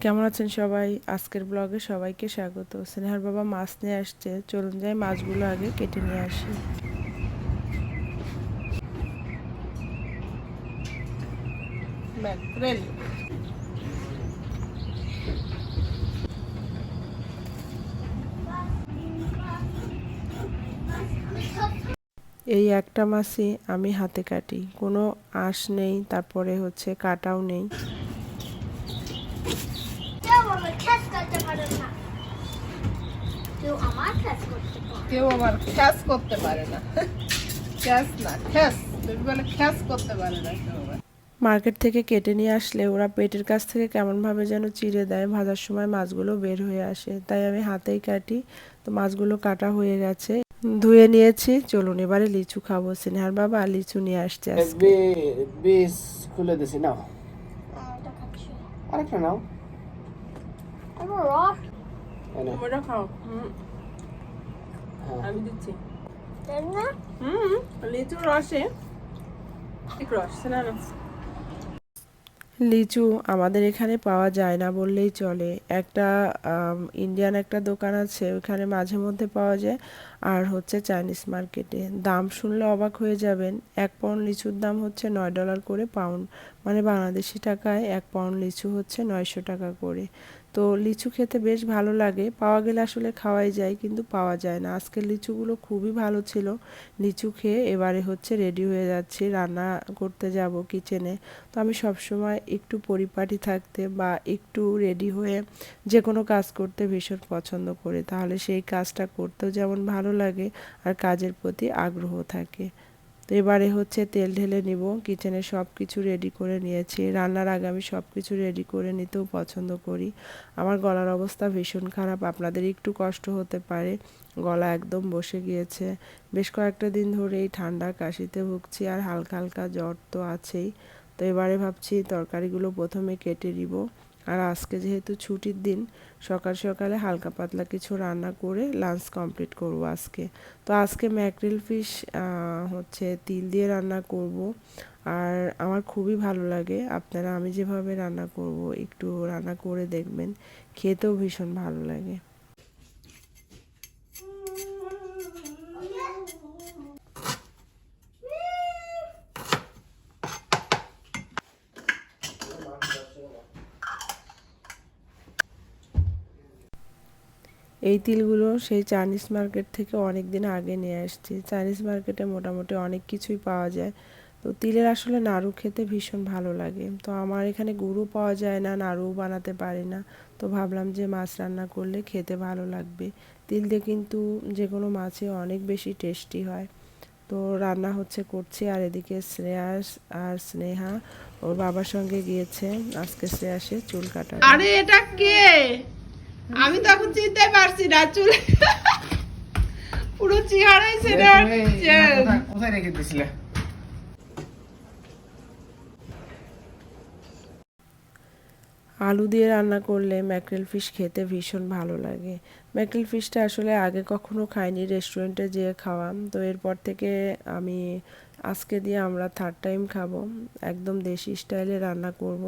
কেমন আছেন সবাই? আজকের ব্লগে সবাইকে স্বাগত। স্নেহার বাবা মাছ নিয়ে আসছে। চলুন যাই মাছগুলো আগে কেটে নিয়ে আসি। এই একটা মাছই আমি হাতে কাটি। কোনো আঁশ নেই তারপরে হচ্ছে কাটাও নেই। খ্যাস করতে পারে না। কেউ আমার খ্যাস করতে পারে কেউ আমার খ্যাস করতে পারে না। খ্যাস না খ্যাস। তুমি বলে খ্যাস করতে পারে না কেউ মার্কেট থেকে কেটে নিয়ে আসলে ওরা পেটের কাছ থেকে কেমনভাবে যেন চিড়ে দেয় ভাজার সময় মাছগুলো বের হয়ে আসে। তাই আমি হাতেই কাটি তো মাছগুলো কাটা হয়ে গেছে। ধুয়ে নিয়েছি চলুন এবারে লিচু খাব। স্নেহার বাবা লিচু নিয়ে আসছে আজকে। বি- বীজ খুলে দিছি নাও। হ্যাঁ, আরেকটা নাও। রস এই নাও। ওটা খাও। হুম, হ্যাঁ। আমি দিচ্ছি। দেন না হুম লিচু রসে। ঠিক রস না না লিচু আমাদের এখানে পাওয়া যায় না বললেই চলে। একটা ইন্ডিয়ান একটা দোকান আছে ওখানে মাঝে মধ্যে পাওয়া যায়। আর হচ্ছে চাইনিজ মার্কেটে দাম শুনলে অবাক হয়ে যাবেন। এক পাউন্ড লিচুর দাম হচ্ছে নয় ডলার করে পাউন্ড মানে বাংলাদেশি টাকায় এক পাউন্ড লিচু হচ্ছে নয়শো টাকা করে। তো লিচু খেতে বেশ ভালো লাগে। পাওয়া গেলে আসলে খাওয়াই যায়, কিন্তু পাওয়া যায় না। আজকের লিচুগুলো খুবই ভালো ছিল। লিচু খেয়ে এবারে হচ্ছে রেডি হয়ে যাচ্ছি, রান্না করতে যাব কিচেনে তো আমি সবসময় একটু পরিপাটি থাকতে বা একটু রেডি হয়ে যে কোনো কাজ করতে ভীষণ পছন্দ করি। তাহলে সেই কাজটা করতেও যেমন ভালো লাগে আর কাজের প্রতি আগ্রহ থাকে। তো এবারে হচ্ছে তেল ঢেলে নিব। কিচেনে সব কিছু রেডি করে নিয়েছি। রান্নার আগে আমি সব কিছু রেডি করে নিতেও পছন্দ করি। আমার গলার অবস্থা ভীষণ খারাপ। আপনাদের একটু কষ্ট হতে পারে। গলা একদম বসে গিয়েছে। বেশ কয়েকটা দিন ধরে এই ঠান্ডা কাশিতে ভুগছি আর হালকা হালকা জ্বর তো আছেই। তো এবারে ভাবছি তরকারিগুলো প্রথমে কেটে নিব। আর আজকে যেহেতু ছুটির দিন, সকাল সকালে হালকা পাতলা কিছু রান্না করে লাঞ্চ কমপ্লিট করব আজকে। তো আজকে ম্যাকরেল ফিশ হচ্ছে তিল দিয়ে রান্না করব। আর আমার খুবই ভালো লাগে, আপনারা আমি যেভাবে রান্না করব, একটু রান্না করে দেখবেন, খেতেও ভীষণ ভালো লাগে। এই তিলগুলো সেই চাইনিজ মার্কেট থেকে অনেক দিন আগে নিয়ে আসছি। চাইনিজ মার্কেটে মোটামুটি অনেক কিছুই পাওয়া যায়। তো তিলের আসলে নাড়ু খেতে ভীষণ ভালো লাগে। তো আমার এখানে গুঁড়ো পাওয়া যায় না নাড়ু বানাতে পারি না। তো ভাবলাম যে মাছ রান্না করলে খেতে ভালো লাগবে। তিল দিয়ে কিন্তু যে কোনো মাছে অনেক বেশি টেস্টি হয়। তো রান্না হচ্ছে করছি আর এদিকে শ্রেয়াস আর স্নেহা, ওর বাবার সঙ্গে গিয়েছে। আজকে শ্রেয়াসের চুল কাটা আরে এটা কে? আমি তো এখন চিনতে পারছি না চুলে পুরো চেহারাই সেটা কোথায়- রেখে দিছিলে? আলু দিয়ে রান্না করলে ম্যাকরেল ফিশ খেতে ভীষণ ভালো লাগে। ম্যাকরেল ফিশটা আসলে আগে কখনো খাইনি রেস্টুরেন্টে যেয়ে খাওয়া তো এরপর থেকে আমি আজকে দিয়ে আমরা থার্ড টাইম খাব। একদম দেশি স্টাইলে রান্না করব।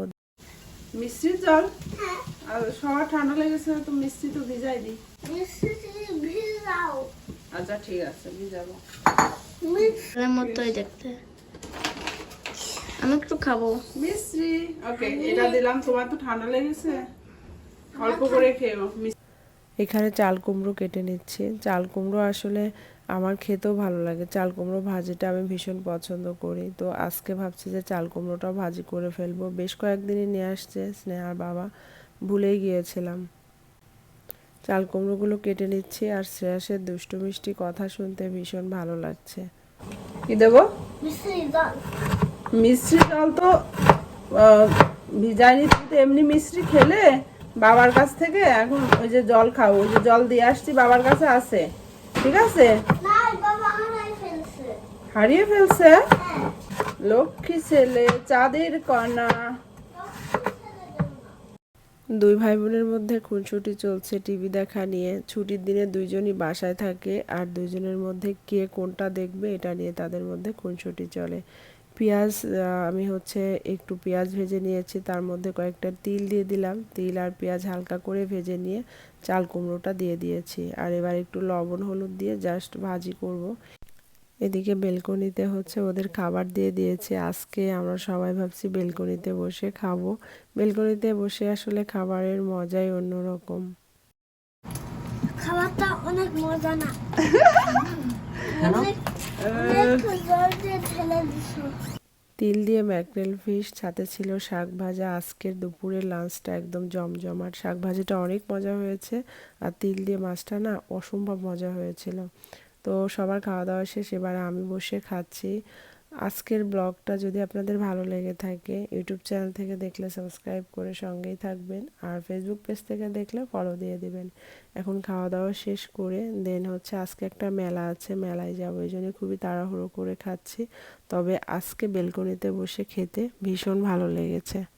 মিষ্টি জল? আর সবার ঠান্ডা লেগেছে তো মিষ্টি তো ভিজাই দিই। আচ্ছা ঠিক আছে ভিজাবো। মতোই দেখতে। আমি একটু খাব। মিষ্টি। ওকে এটা দিলাম তোমার তো ঠান্ডা লেগেছে। অল্প করে খেও এখানে চাল কুমড়ো কেটে নিচ্ছি। চাল কুমড়ো আসলে আমার খেতেও ভালো লাগে। চাল কুমড়ো ভাজিটা আমি ভীষণ পছন্দ করি। তো আজকে ভাবছি যে চাল কুমড়োটাও ভাজি করে ফেলব। বেশ কয়েকদিনই নিয়ে আসছে স্নেহার বাবা। ভুলেই গিয়েছিলাম। চাল কুমড়োগুলো কেটে নিচ্ছি আর শ্রেয়াসের দুষ্টু মিষ্টি কথা শুনতে ভীষণ ভালো লাগছে। কি দেবো? মিষ্টি জল। তো আহ, ভিজাইনি তো এমনি মিষ্টি খেলে? বাবার কাছ থেকে এখন ওই যে জল খাও ওই যে জল দিয়ে আসছি বাবার কাছে আছে। ঠিক আছে? হারিয়ে ফেলছে। হ্যাঁ। লক্ষ্মী ছেলে চাঁদের কণা। দুই ভাই বোনের মধ্যে খুনসুটি চলছে টিভি দেখা নিয়ে। ছুটির দিনে দুইজনই বাসায় থাকে আর দুইজনের মধ্যে কে কোনটা দেখবে এটা নিয়ে তাদের মধ্যে খুনসুটি চলে। পেঁয়াজ আমি হচ্ছে একটু পেঁয়াজ ভেজে নিয়েছি তার মধ্যে কয়েকটা তিল দিয়ে দিলাম। তিল আর পেঁয়াজ হালকা করে ভেজে নিয়ে চাল কুমড়োটা দিয়ে দিয়েছি। আর এবার একটু লবণ হলুদ দিয়ে জাস্ট ভাজি করব। এদিকে বেলকনিতে হচ্ছে ওদের খাবার দিয়ে দিয়েছে। আজকে আমরা সবাই ভাবছি বেলকনিতে বসে খাব। বেলকনিতে বসে আসলে খাবারের মজাই অন্যরকম। খাবারটা অনেক মজা না? তিল দিয়ে ম্যাকরেল ফিশ, সাথে ছিল শাক ভাজা। আজকের দুপুরের লাঞ্চটা একদম জমজমাট। শাক ভাজাটা অনেক মজা হয়েছে আর তিল দিয়ে মাছটা না অসম্ভব মজা হয়েছিল। তো সবার খাওয়া দাওয়া শেষ, এবার আমি বসে খাচ্ছি। আজকের ব্লগটা যদি আপনাদের ভালো লেগে থাকে, ইউটিউব চ্যানেল থেকে দেখলে সাবস্ক্রাইব করে সঙ্গেই থাকবেন আর ফেসবুক পেজ থেকে দেখলে ফলো দিয়ে দেবেন। এখন খাওয়া দাওয়া শেষ করে দেন হচ্ছে আজকে একটা মেলা আছে, মেলায় যাব, এই জন্য খুবই তাড়াহুড়ো করে খাচ্ছি। তবে আজকে বেলকনিতে বসে খেতে ভীষণ ভালো লেগেছে।